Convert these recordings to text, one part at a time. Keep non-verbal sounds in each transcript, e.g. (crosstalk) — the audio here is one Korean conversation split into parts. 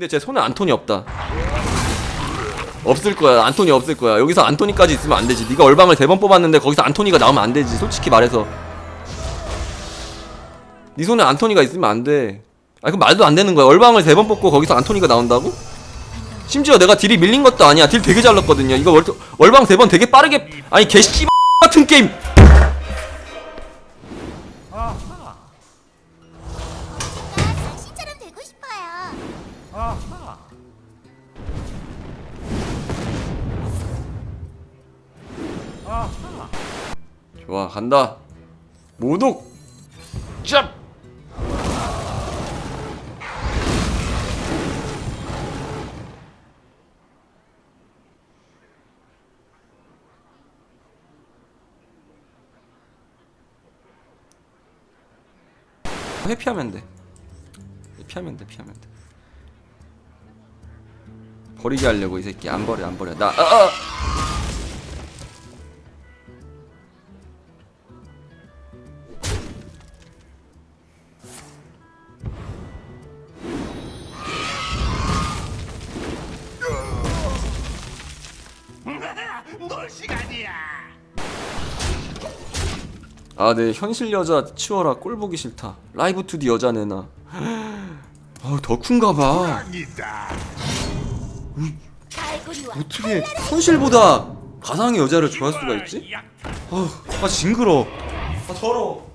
근데 제 손에 안톤이 없다. 없을 거야. 안톤이 없을 거야. 여기서 안토니까지 있으면 안 되지. 네가 얼방을 세 번 뽑았는데 거기서 안토니가 나오면 안 되지. 솔직히 말해서. 네 손에 안토니가 있으면 안 돼. 아, 그럼 말도 안 되는 거야. 얼방을 세 번 뽑고 거기서 안토니가 나온다고? 심지어 내가 딜이 밀린 것도 아니야. 딜 되게 잘 넣었거든요. 이거 월, 얼방 세 번 되게 빠르게 아니 개씨 같은 게임. 좋아 간다. 모독. 짭. 회피하면 돼. 피하면 돼, 피하면 돼. 버리게 하려고 이 새끼 안 버려, 안 버려. 나, 아, 아! 아, 네 현실 여자 치워라 꼴 보기 싫다. 라이브 투디 여자 내놔. (gasps) 아, 더 큰가 봐. 어떻게 현실보다 가상의 여자를 좋아할 수가 있지? 아, 아 징그러. 아 더러.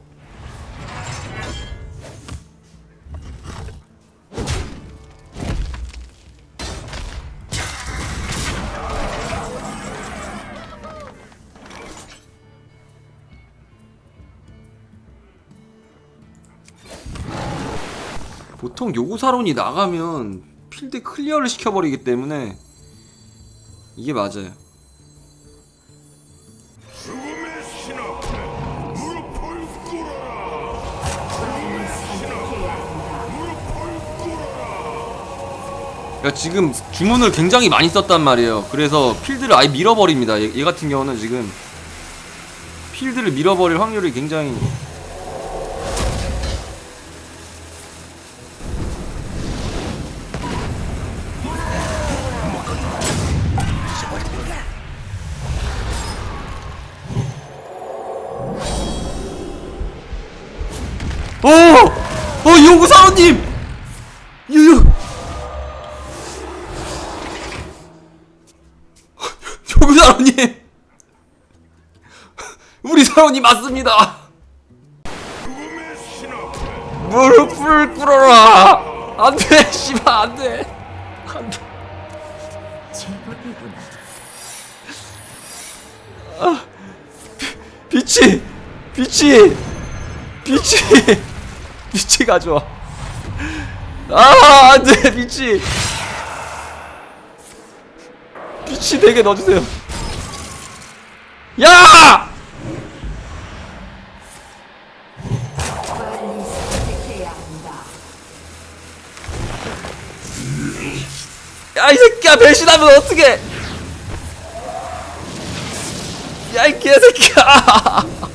보통 요구사론이 나가면 필드 클리어를 시켜버리기 때문에 이게 맞아요. 꿇어라. 그러니까 지금 주문을 굉장히 많이 썼단 말이에요. 그래서 필드를 아예 밀어버립니다. 얘, 얘 같은 경우는 지금 필드를 밀어버릴 확률이 굉장히 오! 어, 요구사원님! 유유! 조구 사원님! 우리 사원이 맞습니다! 무릎을 꿇어라! 안 돼! 씨발, 안 돼! 안 돼! 아, 비- 빛이! 빛이! 빛이! 빛이 가져와. 아, 안 돼! 빛이! 빛이 되게 넣어주세요. 야! 야, 이 새끼야, 배신하면 어떡해! 야, 이 개새끼야! (laughs)